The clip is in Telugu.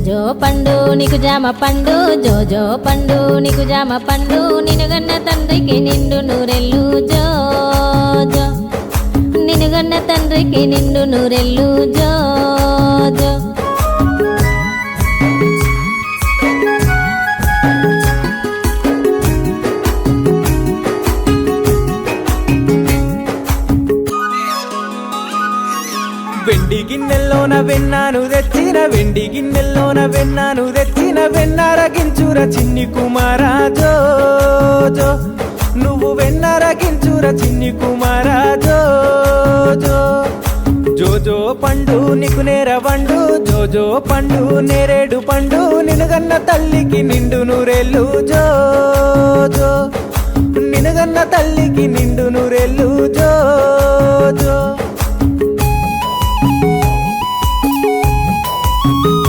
జోజో పండు నీకు జామ పండు జోజో పండు నీకు జామ పండు నినుగన్న తండ్రికి నిండు నూరెల్లు జో జో. నినుగన్న తండ్రికి నిండు నూరెల్లు జో వెండి గిన్నెల్లోన వెన్నాను తెచ్చిన వెండి గిన్నెల్లోన వెన్నాను తెచ్చిన వెన్నారగించుర చిన్ని కుమారాజో జో నువ్వు వెన్నారగించుర చిన్ని కుమారాజో జోజో పండు నీకు నేర పండు జోజో పండు నేరేడు పండు నినుగన్న తల్లికి నిండు నూరెల్లు జో. నినుగన్న తల్లికి నిండు